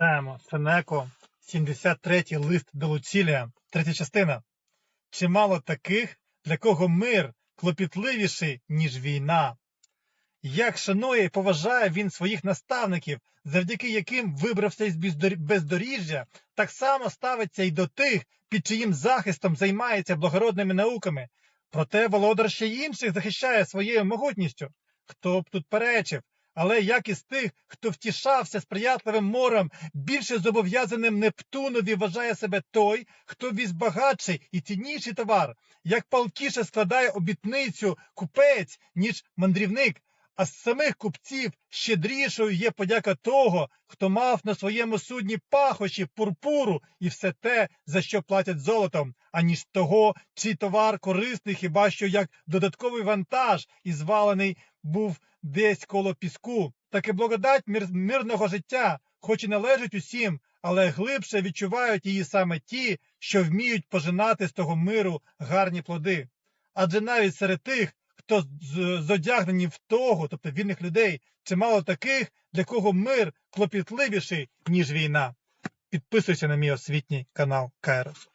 Читаємо Сенеко, 73-й лист до Луцілія, третя частина. Чимало таких, для кого мир клопітливіший, ніж війна. Як шанує і поважає він своїх наставників, завдяки яким вибрався із бездоріжжя, так само ставиться й до тих, під чиїм захистом займається благородними науками. Проте володар ще інших захищає своєю могутністю. Хто б тут перечив? Але як із тих, хто втішався сприятливим морем, більше зобов'язаним Нептунові вважає себе той, хто віз багатший і цінніший товар, як палкіше складає обітницю купець, ніж мандрівник. А з самих купців щедрішою є подяка того, хто мав на своєму судні пахощі, пурпуру і все те, за що платять золотом, аніж того, чий товар корисний хіба що як додатковий вантаж і звалений був десь коло піску. Так і благодать мир- мирного життя, хоч і належить усім, але глибше відчувають її саме ті, що вміють пожинати з того миру гарні плоди. Адже навіть серед тих, хто зодягнені в того, тобто вільних людей, чимало таких, для кого мир клопітливіший, ніж війна. Підписуйся на мій освітній канал Кайрос.